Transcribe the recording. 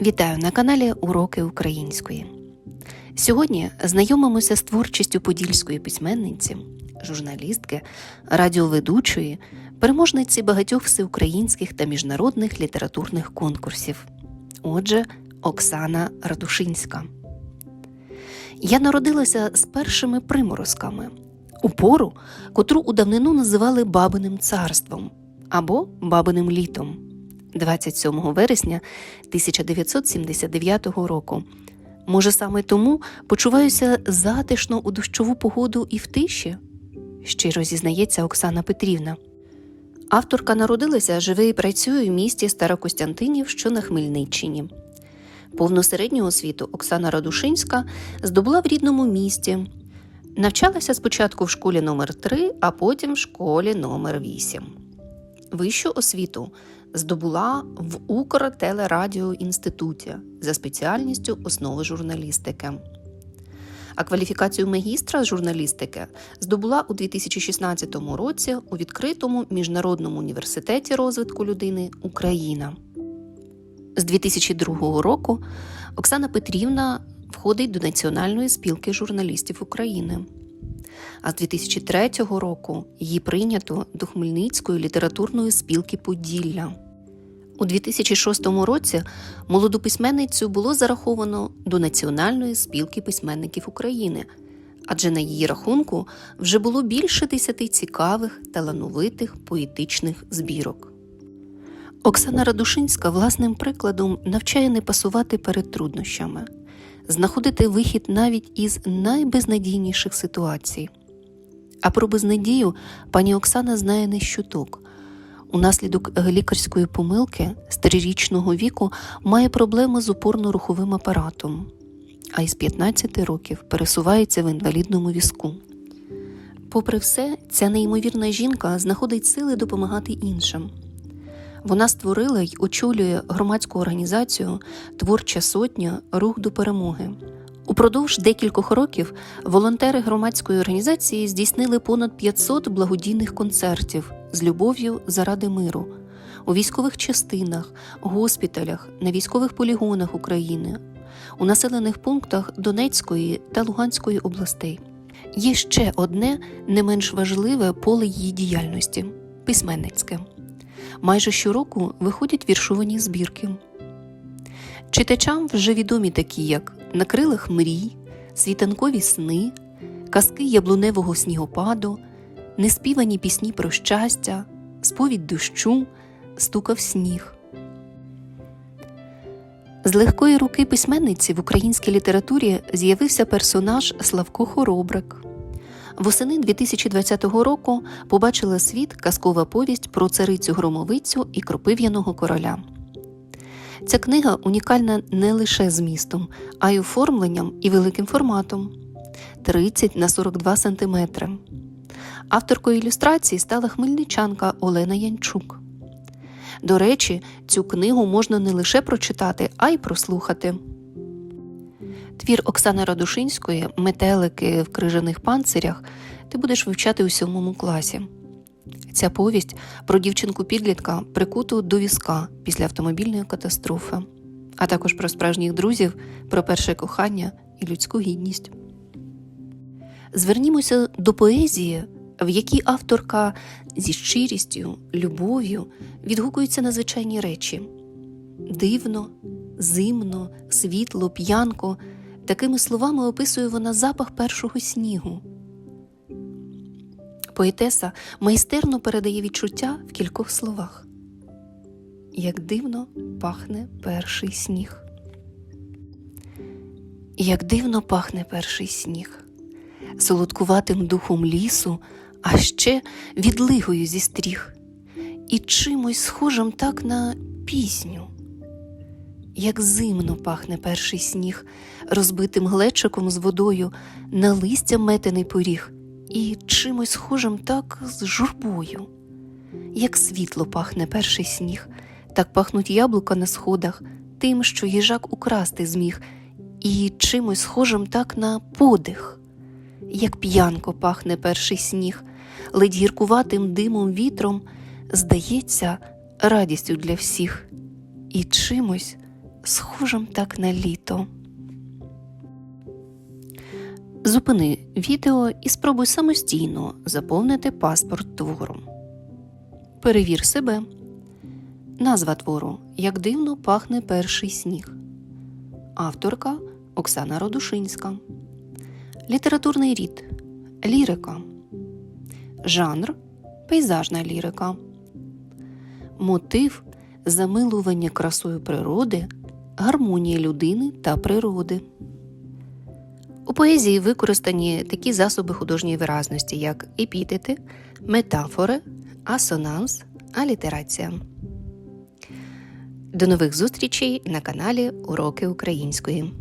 Вітаю на каналі Уроки Української. Сьогодні знайомимося з творчістю подільської письменниці, журналістки, радіоведучої, переможниці багатьох всеукраїнських та міжнародних літературних конкурсів. Отже, Оксана Радушинська. Я народилася з першими приморозками у пору, котру у давнину називали Бабиним царством або Бабиним літом. 27 вересня 1979 року. Може, саме тому почуваюся затишно у дощову погоду і в тиші? щиро зізнається Оксана Петрівна. Авторка народилася, живе і працює в місті Старокостянтинів, що на Хмельниччині. Повну середню освіту Оксана Радушинська здобула в рідному місті. Навчалася спочатку в школі номер 3 а потім в школі номер 8 Вищу освіту здобула в Укртелерадіоінституті за спеціальністю основи журналістики. А кваліфікацію магістра з журналістики здобула у 2016 році у відкритому міжнародному університеті розвитку людини Україна. З 2002 року Оксана Петрівна входить до Національної спілки журналістів України. А з 2003 року її прийнято до Хмельницької літературної спілки Поділля. У 2006 році молоду письменницю було зараховано до Національної спілки письменників України, адже на її рахунку вже було більше десяти цікавих, талановитих поетичних збірок. Оксана Радушинська власним прикладом навчає не пасувати перед труднощами, знаходити вихід навіть із найбезнадійніших ситуацій. А про безнадію пані Оксана знає не щуток. Унаслідок лікарської помилки з трирічного віку має проблеми з опорно-руховим апаратом, а із 15 років пересувається в інвалідному візку. Попри все, ця неймовірна жінка знаходить сили допомагати іншим. Вона створила й очолює громадську організацію Творча сотня Рух до перемоги. Упродовж декількох років волонтери громадської організації здійснили понад 500 благодійних концертів з любов'ю заради миру у військових частинах, госпіталях, на військових полігонах України, у населених пунктах Донецької та Луганської областей. Є ще одне не менш важливе поле її діяльності письменницьке. Майже щороку виходять віршовані збірки. Читачам вже відомі такі, як На крилах мрій, світанкові сни, казки яблуневого снігопаду, неспівані пісні про щастя, сповідь дощу, стукав сніг. З легкої руки письменниці в українській літературі з'явився персонаж Славко Хоробрик. Восени 2020 року побачила світ казкова повість про царицю громовицю і кропив'яного короля. Ця книга унікальна не лише змістом, а й оформленням і великим форматом 30 на 42 см. Авторкою ілюстрації стала хмельничанка Олена Янчук. До речі, цю книгу можна не лише прочитати, а й прослухати. Твір Оксани Радушинської Метелики в крижаних панцирях ти будеш вивчати у сьомому класі. Ця повість про дівчинку підлітка прикуту до візка після автомобільної катастрофи, а також про справжніх друзів, про перше кохання і людську гідність. Звернімося до поезії, в якій авторка зі щирістю, любов'ю відгукується на звичайні речі дивно, зимно, світло, п'янко. Такими словами описує вона запах першого снігу. Поетеса майстерно передає відчуття в кількох словах. Як дивно пахне перший сніг. Як дивно пахне перший сніг, солодкуватим духом лісу, а ще відлигою зі стріх, і чимось схожим так на пісню. Як зимно пахне перший сніг, розбитим глечиком з водою, на листя метений поріг, і чимось схожим так з журбою. Як світло пахне перший сніг, так пахнуть яблука на сходах, тим, що їжак украсти зміг, і чимось схожим так на подих. Як п'янко пахне перший сніг, ледь гіркуватим димом вітром, здається, радістю для всіх, і чимось схожим так на літо. Зупини відео і спробуй самостійно заповнити паспорт твору. Перевір себе. Назва твору Як дивно пахне перший сніг. Авторка Оксана Родушинська. Літературний рід Лірика. Жанр Пейзажна лірика. Мотив Замилування красою природи, гармонії людини та природи. У поезії використані такі засоби художньої виразності, як епітети, метафори, асонанс, алітерація. До нових зустрічей на каналі Уроки української.